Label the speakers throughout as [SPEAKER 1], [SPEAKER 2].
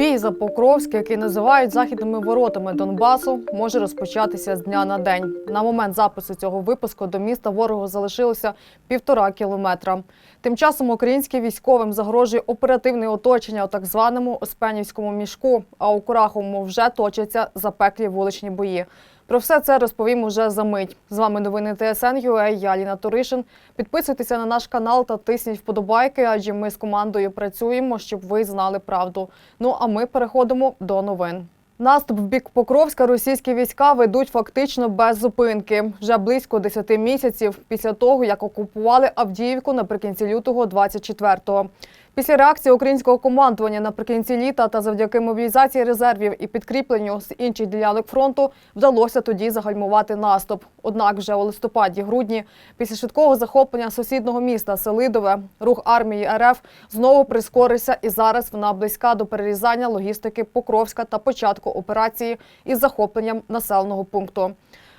[SPEAKER 1] Бій за Покровськ, який називають західними воротами Донбасу, може розпочатися з дня на день. На момент запису цього випуску до міста ворогу залишилося півтора кілометра. Тим часом українським військовим загрожує оперативне оточення у так званому Оспенівському мішку, а у Кураховому вже точаться запеклі вуличні бої. Про все це розповім уже за мить. З вами новини ТСН.UA, я Ліна Туришин. Підписуйтеся на наш канал та тисніть вподобайки, адже ми з командою працюємо, щоб ви знали правду. Ну а ми переходимо до новин. Наступ в бік Покровська російські війська ведуть фактично без зупинки вже близько 10 місяців після того, як окупували Авдіївку наприкінці лютого 24-го. Після реакції українського командування наприкінці літа та завдяки мобілізації резервів і підкріпленню з інших ділянок фронту вдалося тоді загальмувати наступ. Однак вже у листопаді-грудні, після швидкого захоплення сусідного міста Селидове, рух армії РФ знову прискорився і зараз вона близька до перерізання логістики Покровська та початку операції із захопленням населеного пункту.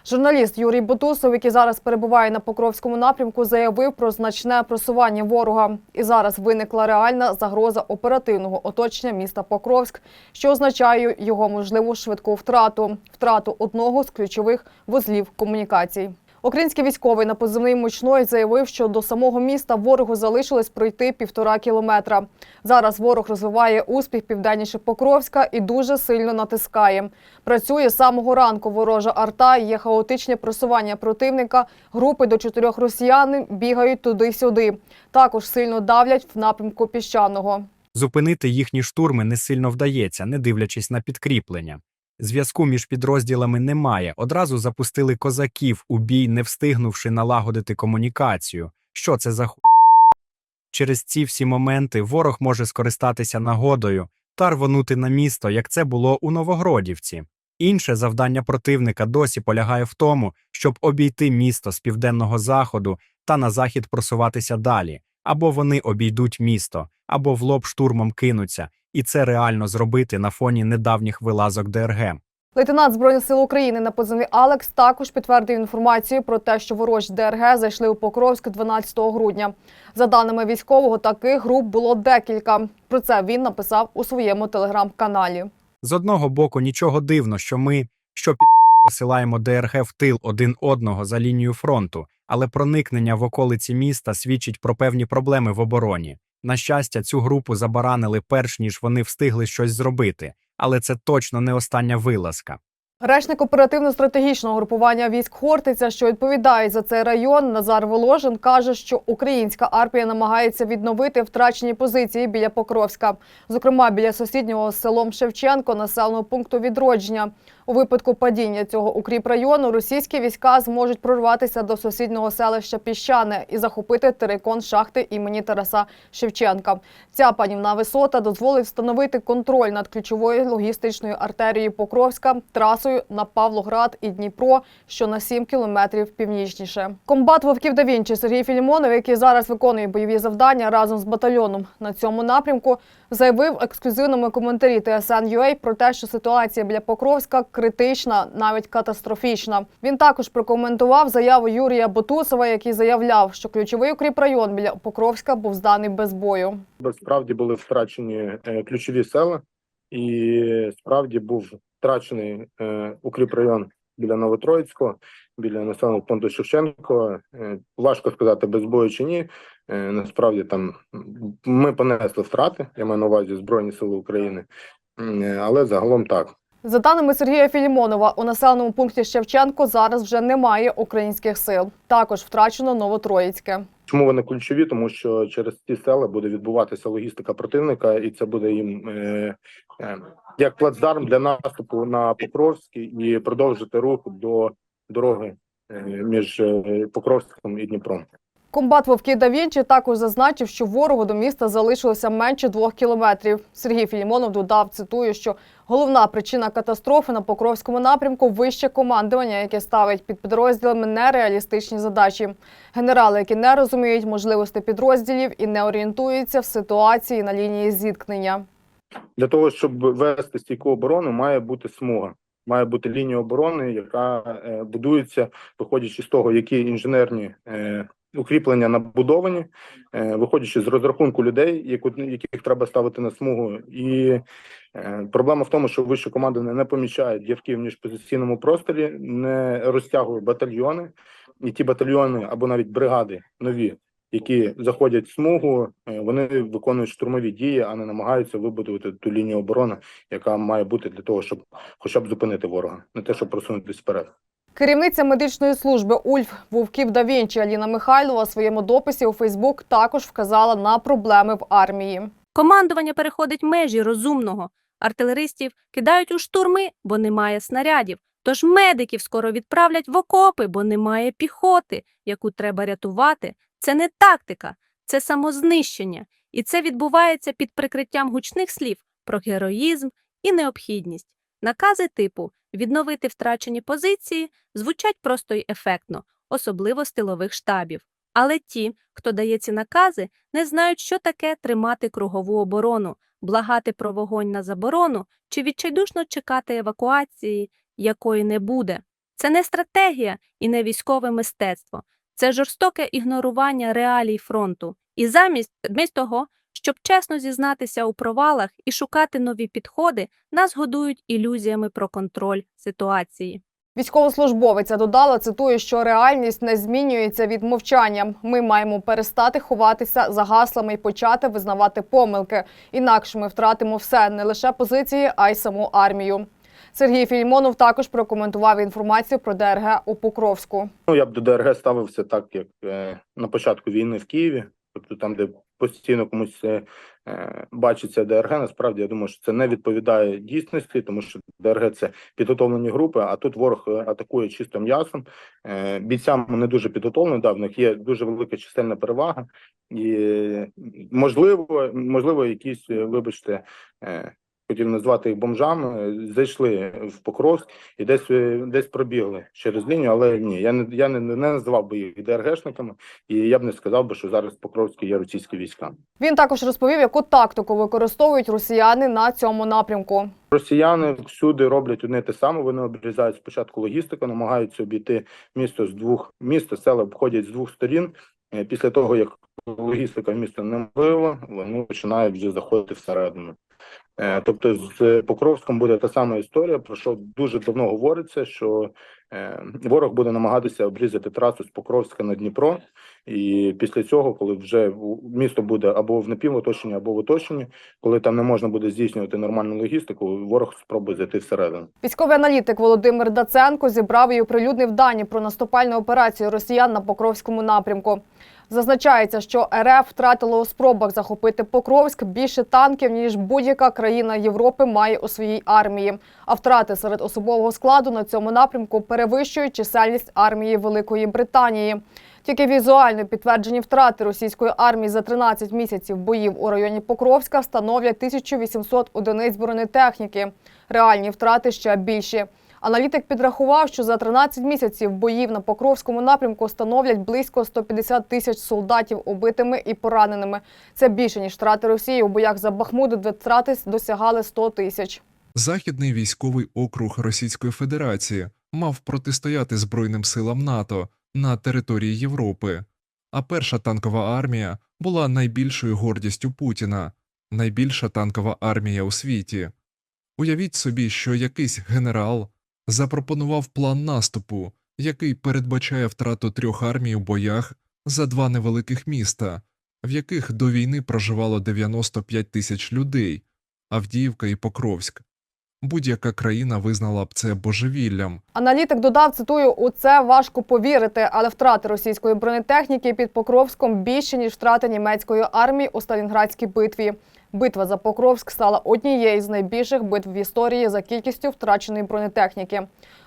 [SPEAKER 1] Журналіст Юрій Бутусов, який зараз перебуває на Покровському напрямку, заявив про значне просування ворога. І зараз виникла реальна загроза оперативного оточення міста Покровськ, що означає його можливу швидку втрату втрату одного з ключових вузлів комунікацій. Український військовий на позивний мучной заявив, що до самого міста ворогу залишилось пройти півтора кілометра. Зараз ворог розвиває успіх південніше Покровська і дуже сильно натискає. Працює з самого ранку ворожа арта, є хаотичне просування противника. Групи до чотирьох росіян бігають туди-сюди. Також сильно давлять в напрямку піщаного.
[SPEAKER 2] Зупинити їхні штурми не сильно вдається, не дивлячись на підкріплення. Зв'язку між підрозділами немає. Одразу запустили козаків у бій, не встигнувши налагодити комунікацію. Що це за ху... Через ці всі моменти ворог може скористатися нагодою та рвонути на місто, як це було у Новогродівці. Інше завдання противника досі полягає в тому, щоб обійти місто з південного заходу та на захід просуватися далі. Або вони обійдуть місто, або в лоб штурмом кинуться, і це реально зробити на фоні недавніх вилазок ДРГ.
[SPEAKER 1] Лейтенант Збройних сил України на позивний Алекс також підтвердив інформацію про те, що ворожі ДРГ зайшли у Покровськ 12 грудня. За даними військового, таких груп було декілька. Про це він написав у своєму телеграм-каналі.
[SPEAKER 2] З одного боку, нічого дивно, що ми, що під посилаємо ДРГ в тил один одного за лінію фронту, але проникнення в околиці міста свідчить про певні проблеми в обороні. На щастя, цю групу забаранили перш ніж вони встигли щось зробити, але це точно не остання вилазка.
[SPEAKER 1] Речник оперативно-стратегічного групування військ Хортиця, що відповідає за цей район, Назар Воложин, каже, що українська армія намагається відновити втрачені позиції біля Покровська, зокрема біля сусіднього селом Шевченко, населеного пункту відродження. У випадку падіння цього укріпрайону російські війська зможуть прорватися до сусіднього селища Піщане і захопити терикон шахти імені Тараса Шевченка. Ця панівна висота дозволить встановити контроль над ключовою логістичною артерією Покровська трасою на Павлоград і Дніпро, що на 7 кілометрів північніше. Комбат Вовків да Вінчі Сергій Філімонов, який зараз виконує бойові завдання разом з батальйоном на цьому напрямку, заявив ексклюзивному коментарі TSN.UA про те, що ситуація біля Покровська критична, навіть катастрофічна. Він також прокоментував заяву Юрія Ботусова, який заявляв, що ключовий укріпрайон біля Покровська був зданий без бою.
[SPEAKER 3] Справді були втрачені е, ключові села, і справді був втрачений е, укріпрайон біля Новотроїцького, біля населеного пункту Шевченко. Е, важко сказати, без бою чи ні. Е, насправді там ми понесли втрати, я маю на увазі Збройні Сили України, е, але загалом так.
[SPEAKER 1] За даними Сергія Філімонова, у населеному пункті Шевченко зараз вже немає українських сил. Також втрачено Новотроїцьке.
[SPEAKER 3] Чому вони ключові? Тому що через ці села буде відбуватися логістика противника, і це буде їм е, е, як плацдарм для наступу на Покровський і продовжити рух до дороги е, між е, Покровськом і Дніпром.
[SPEAKER 1] Комбат Вовки да Вінчі також зазначив, що ворогу до міста залишилося менше двох кілометрів. Сергій Філімонов додав, цитую, що головна причина катастрофи на Покровському напрямку вище командування, яке ставить під підрозділами нереалістичні задачі. Генерали, які не розуміють можливості підрозділів і не орієнтуються в ситуації на лінії зіткнення.
[SPEAKER 3] Для того щоб вести стійку оборону, має бути смуга. Має бути лінія оборони, яка е, будується, виходячи з того, які інженерні е, укріплення набудовані, е, виходячи з розрахунку людей, яку, яких треба ставити на смугу, і Проблема в тому, що вище командування не помічає дірки в міжпозиційному просторі, не розтягує батальйони, і ті батальйони або навіть бригади нові, які заходять в смугу, е, вони виконують штурмові дії, а не намагаються вибудувати ту лінію оборони, яка має бути для того, щоб хоча б зупинити ворога, не те, щоб просунутися вперед.
[SPEAKER 1] Керівниця медичної служби Ульф Вовків да Вінчі Аліна Михайлова у своєму дописі у Фейсбук також вказала на проблеми в армії.
[SPEAKER 4] Командування переходить межі розумного. Артилеристів кидають у штурми, бо немає снарядів. Тож медиків скоро відправлять в окопи, бо немає піхоти, яку треба рятувати. Це не тактика, це самознищення. І це відбувається під прикриттям гучних слів про героїзм і необхідність. Накази типу відновити втрачені позиції звучать просто й ефектно, особливо з тилових штабів. Але ті, хто дає ці накази, не знають, що таке тримати кругову оборону, благати про вогонь на заборону чи відчайдушно чекати евакуації, якої не буде. Це не стратегія і не військове мистецтво, це жорстоке ігнорування реалій фронту. І замість замість того, щоб чесно зізнатися у провалах і шукати нові підходи, нас годують ілюзіями про контроль ситуації.
[SPEAKER 1] Військовослужбовиця додала, цитую, що реальність не змінюється від мовчання. Ми маємо перестати ховатися за гаслами і почати визнавати помилки. Інакше ми втратимо все не лише позиції, а й саму армію. Сергій Філімонов також прокоментував інформацію про ДРГ у Покровську.
[SPEAKER 3] Ну, я б до ДРГ ставився так, як е, на початку війни в Києві, тобто там, де постійно комусь е, е, бачиться ДРГ, насправді я думаю, що це не відповідає дійсності, тому що ДРГ це підготовлені групи, а тут ворог атакує чисто м'ясом. Бійцям не дуже підготовлені, да, в них є дуже велика чисельна перевага, і можливо, можливо, якісь, вибачте. Хотів назвати їх бомжами, зайшли в Покровськ і десь е, десь пробігли через лінію, але ні, я не я не, не називав би їх ДРГшниками, і я б не сказав би, що зараз в Покровській є російські війська.
[SPEAKER 1] Він також розповів, яку тактику використовують росіяни на цьому напрямку.
[SPEAKER 3] Росіяни всюди роблять одне те саме. Вони обрізають спочатку логістику, намагаються обійти місто з двох міста, села обходять з двох сторін. Е, Після того як логістика міста неможлива, вони починають вже заходити всередину. Е, Тобто з Покровськом буде та сама історія, про що дуже давно говориться, що е, ворог буде намагатися обрізати трасу з Покровська на Дніпро, і після цього, коли вже місто буде або в напівоточенні, або в оточенні, коли там не можна буде здійснювати нормальну логістику, ворог спробує зайти всередину.
[SPEAKER 1] Військовий аналітик Володимир Даценко зібрав і оприлюднив дані про наступальну операцію росіян на Покровському напрямку. Зазначається, що РФ втратило у спробах захопити Покровськ більше танків, ніж будь-яка країна Європи має у своїй армії. А втрати серед особового складу на цьому напрямку перевищують чисельність армії Великої Британії. Тільки візуально підтверджені втрати російської армії за 13 місяців боїв у районі Покровська становлять 1800 одиниць бронетехніки. Реальні втрати ще більші. Аналітик підрахував, що за 13 місяців боїв на Покровському напрямку становлять близько 150 тисяч солдатів убитими і пораненими. Це більше ніж втрати Росії у боях за Бахмут, де втрати досягали 100 тисяч.
[SPEAKER 5] Західний військовий округ Російської Федерації мав протистояти Збройним силам НАТО на території Європи, а перша танкова армія була найбільшою гордістю Путіна, найбільша танкова армія у світі. Уявіть собі, що якийсь генерал запропонував план наступу, який передбачає втрату трьох армій у боях за два невеликих міста, в яких до війни проживало 95 тисяч людей Авдіївка і Покровськ. Будь-яка країна визнала б це божевіллям.
[SPEAKER 1] Аналітик додав, цитую, у це важко повірити, але втрати російської бронетехніки під Покровськом більше, ніж втрати німецької армії у Сталінградській битві. Битва за Покровськ стала однією з найбільших битв в історії за кількістю втраченої бронетехніки.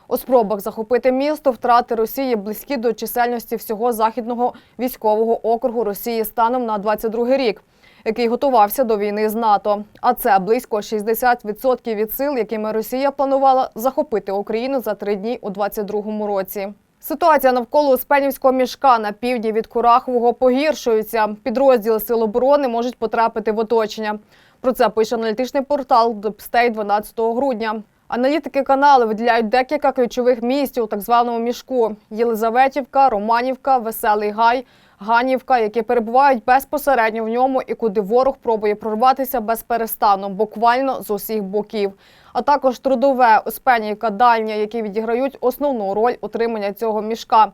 [SPEAKER 1] У спробах захопити місто втрати Росії близькі до чисельності всього західного військового округу Росії станом на 22 рік, який готувався до війни з НАТО. А це близько 60% від сил, якими Росія планувала захопити Україну за три дні у 22 році. Ситуація навколо Успенівського мішка на півдні від Курахового погіршується. Підрозділи Сил оборони можуть потрапити в оточення. Про це пише аналітичний портал Депстей 12 грудня. Аналітики каналу виділяють декілька ключових місць у так званому мішку: Єлизаветівка, Романівка, Веселий Гай, Ганівка, які перебувають безпосередньо в ньому і куди ворог пробує прорватися безперестану, буквально з усіх боків. А також трудове Успенівка, Дальня, які відіграють основну роль утримання цього мішка.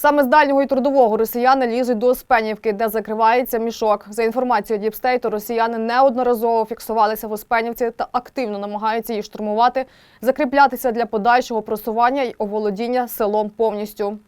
[SPEAKER 1] Саме з дальнього і трудового росіяни лізуть до Успенівки, де закривається мішок. За інформацією Діпстейту, росіяни неодноразово фіксувалися в Успенівці та активно намагаються її штурмувати, закріплятися для подальшого просування й оволодіння селом повністю.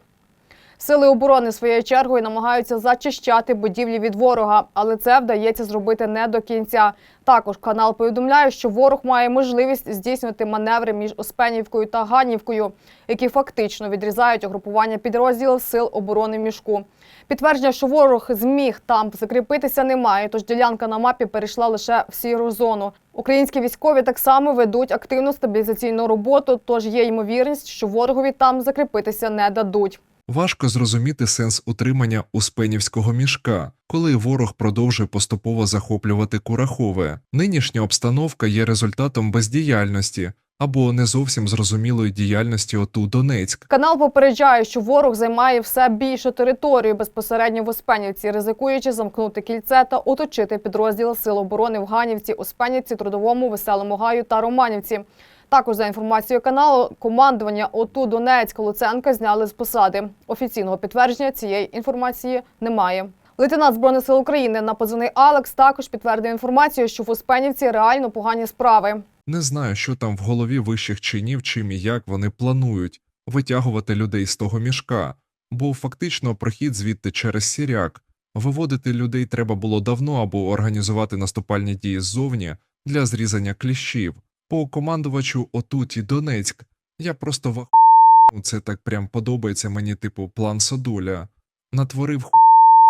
[SPEAKER 1] Сили оборони своєю чергою намагаються зачищати будівлі від ворога, але це вдається зробити не до кінця. Також канал повідомляє, що ворог має можливість здійснювати маневри між Успенівкою та Ганівкою, які фактично відрізають угрупування підрозділів сил оборони мішку. Підтвердження, що ворог зміг там закріпитися, немає, тож ділянка на мапі перейшла лише в сіру зону. Українські військові так само ведуть активну стабілізаційну роботу, тож є ймовірність, що ворогові там закріпитися не дадуть.
[SPEAKER 5] Важко зрозуміти сенс утримання успенівського мішка, коли ворог продовжує поступово захоплювати Курахове. Нинішня обстановка є результатом бездіяльності або не зовсім зрозумілої діяльності ОТУ Донецьк.
[SPEAKER 1] Канал попереджає, що ворог займає все більшу територію безпосередньо в Успенівці, ризикуючи замкнути кільце та оточити підрозділи Сил оборони в Ганівці, Успенівці, Трудовому, Веселому Гаю та Романівці. Також за інформацією каналу, командування ОТУ Донецьк Луценка зняли з посади. Офіційного підтвердження цієї інформації немає. Лейтенант збройних сил України на позивний Алекс також підтвердив інформацію, що в Успенівці реально погані справи.
[SPEAKER 5] Не знаю, що там в голові вищих чинів, чим і як вони планують витягувати людей з того мішка, бо фактично прохід звідти через сіряк. Виводити людей треба було давно або організувати наступальні дії ззовні для зрізання кліщів. По командувачу отуті Донецьк я просто в це так прям подобається мені, типу, план Содуля. Натворив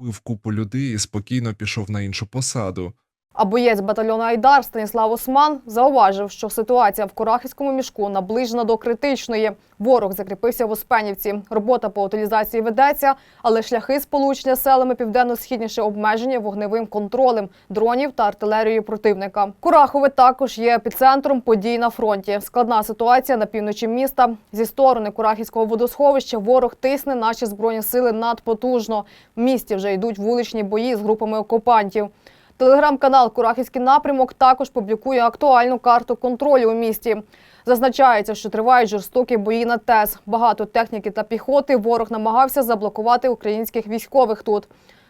[SPEAKER 5] в купу людей і спокійно пішов на іншу посаду.
[SPEAKER 1] А боєць батальйону Айдар Станіслав Осман зауважив, що ситуація в Курахівському мішку наближена до критичної. Ворог закріпився в Успенівці. Робота по утилізації ведеться, але шляхи сполучення селами південно-східніше обмежені вогневим контролем дронів та артилерією противника. Курахове також є епіцентром подій на фронті. Складна ситуація на півночі міста. Зі сторони Курахівського водосховища ворог тисне наші збройні сили надпотужно. В місті вже йдуть вуличні бої з групами окупантів. Телеграм-канал Курахівський напрямок також публікує актуальну карту контролю у місті. Зазначається, що тривають жорстокі бої на ТЕС. Багато техніки та піхоти ворог намагався заблокувати українських військових тут.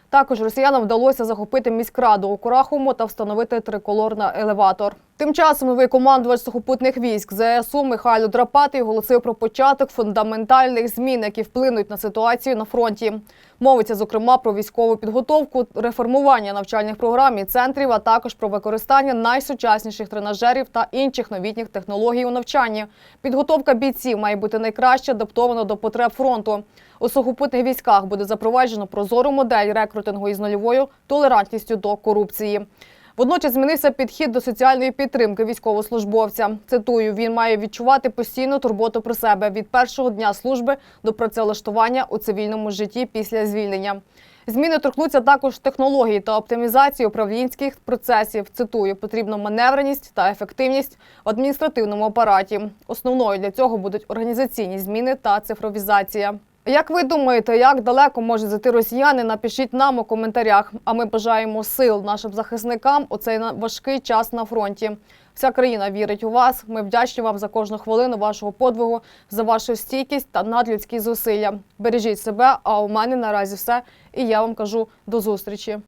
[SPEAKER 1] Також росіянам вдалося захопити міськраду у Курахому та встановити триколор на елеватор. Тим часом новий командувач сухопутних військ ЗСУ Михайло Драпатий оголосив про початок фундаментальних змін, які вплинуть на ситуацію на фронті. Мовиться зокрема про військову підготовку, реформування навчальних програм і центрів, а також про використання найсучасніших тренажерів та інших новітніх технологій у навчанні. Підготовка бійців має бути найкраще адаптована до потреб фронту. У сухопутних військах буде запроваджено прозору модель рекрутингу із нульовою толерантністю до корупції. Водночас змінився підхід до соціальної підтримки військовослужбовця. Цитую, він має відчувати постійну турботу про себе від першого дня служби до працевлаштування у цивільному житті після звільнення. Зміни торкнуться також технології та оптимізації управлінських процесів. Цитую, потрібна маневреність та ефективність в адміністративному апараті. Основною для цього будуть організаційні зміни та цифровізація. Як ви думаєте, як далеко можуть зайти росіяни? Напишіть нам у коментарях. А ми бажаємо сил нашим захисникам у цей важкий час на фронті. Вся країна вірить у вас. Ми вдячні вам за кожну хвилину вашого подвигу, за вашу стійкість та надлюдські зусилля. Бережіть себе. А у мене наразі все. І я вам кажу до зустрічі.